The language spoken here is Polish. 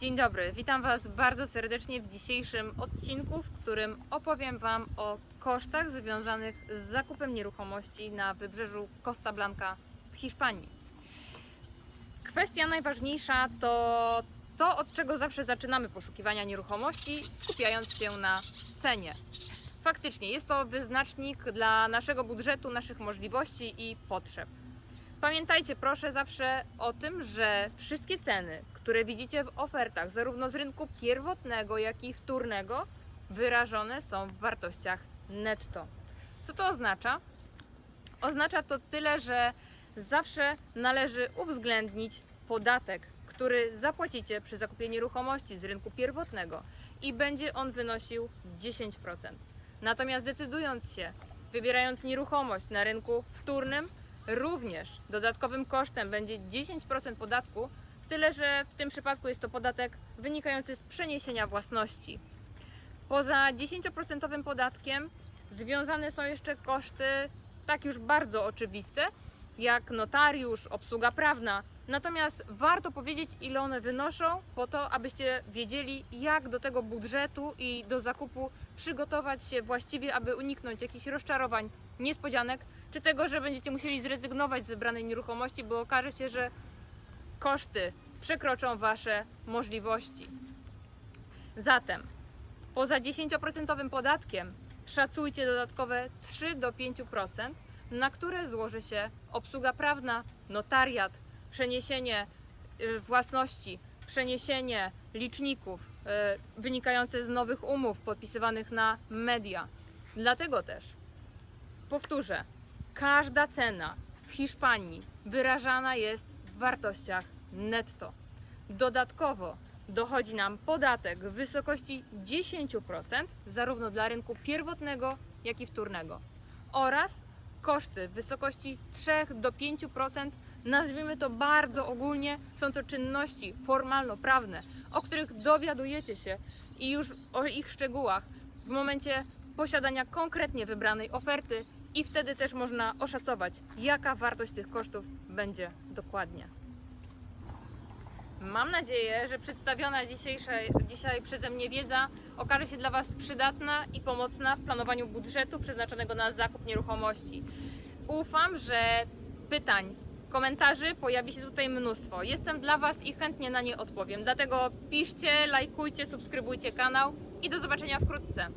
Dzień dobry, witam Was bardzo serdecznie w dzisiejszym odcinku, w którym opowiem Wam o kosztach związanych z zakupem nieruchomości na wybrzeżu Costa Blanca w Hiszpanii. Kwestia najważniejsza to to, od czego zawsze zaczynamy poszukiwania nieruchomości, skupiając się na cenie. Faktycznie jest to wyznacznik dla naszego budżetu, naszych możliwości i potrzeb. Pamiętajcie proszę zawsze o tym, że wszystkie ceny, które widzicie w ofertach, zarówno z rynku pierwotnego, jak i wtórnego, wyrażone są w wartościach netto. Co to oznacza? Oznacza to tyle, że zawsze należy uwzględnić podatek, który zapłacicie przy zakupie nieruchomości z rynku pierwotnego i będzie on wynosił 10%. Natomiast decydując się, wybierając nieruchomość na rynku wtórnym, również dodatkowym kosztem będzie 10% podatku, tyle że w tym przypadku jest to podatek wynikający z przeniesienia własności. Poza 10% podatkiem związane są jeszcze koszty tak już bardzo oczywiste, jak notariusz, obsługa prawna. Natomiast warto powiedzieć, ile one wynoszą, po to, abyście wiedzieli, jak do tego budżetu i do zakupu przygotować się właściwie, aby uniknąć jakichś rozczarowań, niespodzianek, czy tego, że będziecie musieli zrezygnować z wybranej nieruchomości, bo okaże się, że koszty przekroczą Wasze możliwości. Zatem poza 10% podatkiem szacujcie dodatkowe 3 do 5%, na które złoży się obsługa prawna, notariat, przeniesienie y, własności, przeniesienie liczników y, wynikające z nowych umów podpisywanych na media. Dlatego też powtórzę, każda cena w Hiszpanii wyrażana jest wartościach netto. Dodatkowo dochodzi nam podatek w wysokości 10%, zarówno dla rynku pierwotnego, jak i wtórnego, oraz koszty w wysokości 3 do 5%. Nazwijmy to bardzo ogólnie, są to czynności formalno-prawne, o których dowiadujecie się i już o ich szczegółach w momencie posiadania konkretnie wybranej oferty i wtedy też można oszacować, jaka wartość tych kosztów będzie dokładnie. Mam nadzieję, że przedstawiona dzisiaj przeze mnie wiedza okaże się dla Was przydatna i pomocna w planowaniu budżetu przeznaczonego na zakup nieruchomości. Ufam, że pytań, komentarzy pojawi się tutaj mnóstwo. Jestem dla Was i chętnie na nie odpowiem. Dlatego piszcie, lajkujcie, subskrybujcie kanał i do zobaczenia wkrótce.